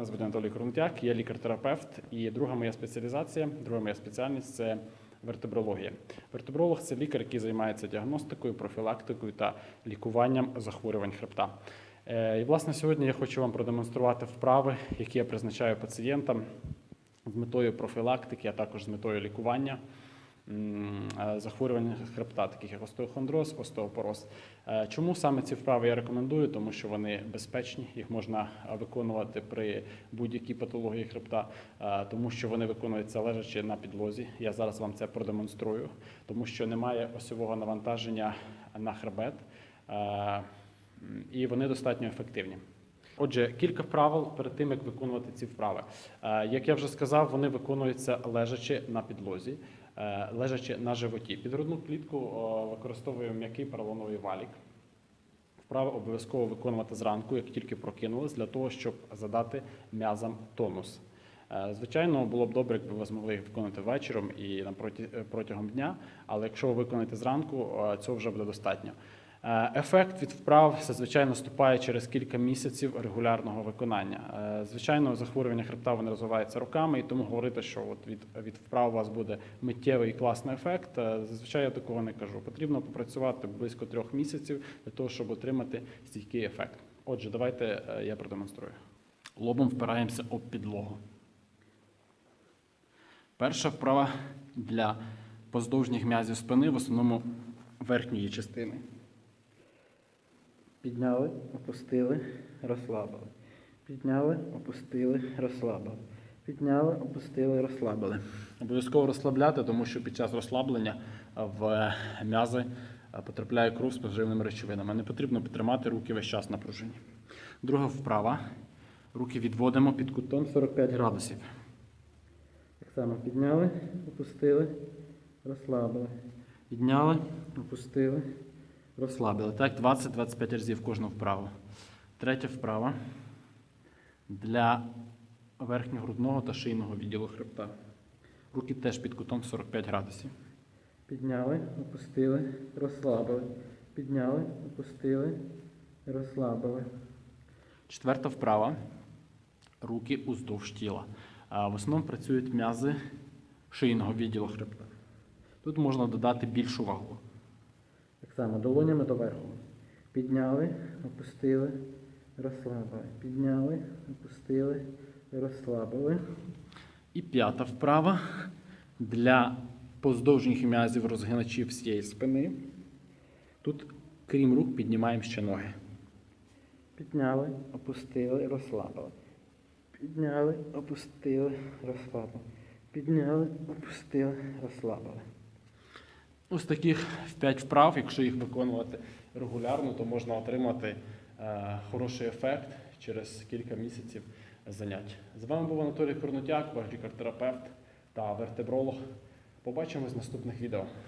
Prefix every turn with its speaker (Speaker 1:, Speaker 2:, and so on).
Speaker 1: Мене звуть Анатолій Крунтяк, я лікар-терапевт. І друга моя спеціалізація, друга моя спеціальність це вертебрологія. Вертебролог це лікар, який займається діагностикою, профілактикою та лікуванням захворювань хребта. Е, І, власне, сьогодні я хочу вам продемонструвати вправи, які я призначаю пацієнтам з метою профілактики, а також з метою лікування захворювань хребта, таких як остеохондроз, остеопороз. Е, Чому саме ці вправи я рекомендую? Тому що вони безпечні, їх можна е, виконувати при будь-якій патології хребта, е, тому що вони виконуються лежачи на підлозі. Я зараз вам це продемонструю, тому що немає осьового навантаження на хребет, е, і вони достатньо ефективні. Отже, кілька правил перед тим, як виконувати ці вправи. Е, Як я вже сказав, вони виконуються лежачи на підлозі, е, лежачи на животі. Під грудну клітку використовую використовуємо м'який поролоновий валік. Вправи обов'язково виконувати зранку, як тільки прокинулись, для того, щоб задати м'язам тонус. Е, Звичайно, було б добре, якби ви змогли їх виконати вечором і е, протягом дня, але якщо ви виконаєте зранку, е, цього вже буде достатньо. Е, Ефект від вправ зазвичай наступає через кілька місяців регулярного виконання. Е, Звичайно, захворювання хребта вони розвиваються роками, і тому говорити, що от від, від вправ у вас буде миттєвий і класний ефект. е, Зазвичай я такого не кажу. Потрібно попрацювати близько трьох місяців для того, щоб отримати стійкий ефект. Отже, давайте я продемонструю. Лобом впираємося об підлогу. Перша вправа для поздовжніх м'язів спини, в основному верхньої частини.
Speaker 2: Підняли, опустили, розслабили. Підняли, опустили, розслабили. Підняли, опустили, розслабили.
Speaker 1: Обов'язково розслабляти, тому що під час розслаблення в м'язи потрапляє кров з поживними речовинами. Не потрібно підтримати руки весь час на пружині. Друга вправа. Руки відводимо під кутом 45 градусів.
Speaker 2: Так само підняли, опустили, розслабили.
Speaker 1: Підняли,
Speaker 2: Опустили,
Speaker 1: розслабили. Так, 20-25 разів кожну вправу. Третя вправа для верхньогрудного та шийного відділу хребта. Руки теж під кутом 45 градусів.
Speaker 2: підняли, опустили, розслабили. Підняли, опустили, розслабили.
Speaker 1: Четверта вправа. Руки уздовж тіла. В основному працюють м'язи шийного відділу хребта. Тут можна додати більшу вагу.
Speaker 2: Так само долонями доверху. Підняли, опустили, розслабили. Підняли, опустили, розслабили.
Speaker 1: І п'ята вправа для поздовжніх м'язів розгиначів всієї спини. Тут, крім рук, піднімаємо ще ноги.
Speaker 2: Підняли, опустили, розслабили. Підняли, опустили, розслабили. Підняли, опустили, розслабили.
Speaker 1: Ось таких 5 вправ, якщо їх виконувати регулярно, то можна отримати е, хороший ефект через кілька місяців занять. З вами був Анатолій Корнотяк, ваш лікар-терапевт та вертебролог. Побачимось в наступних відео.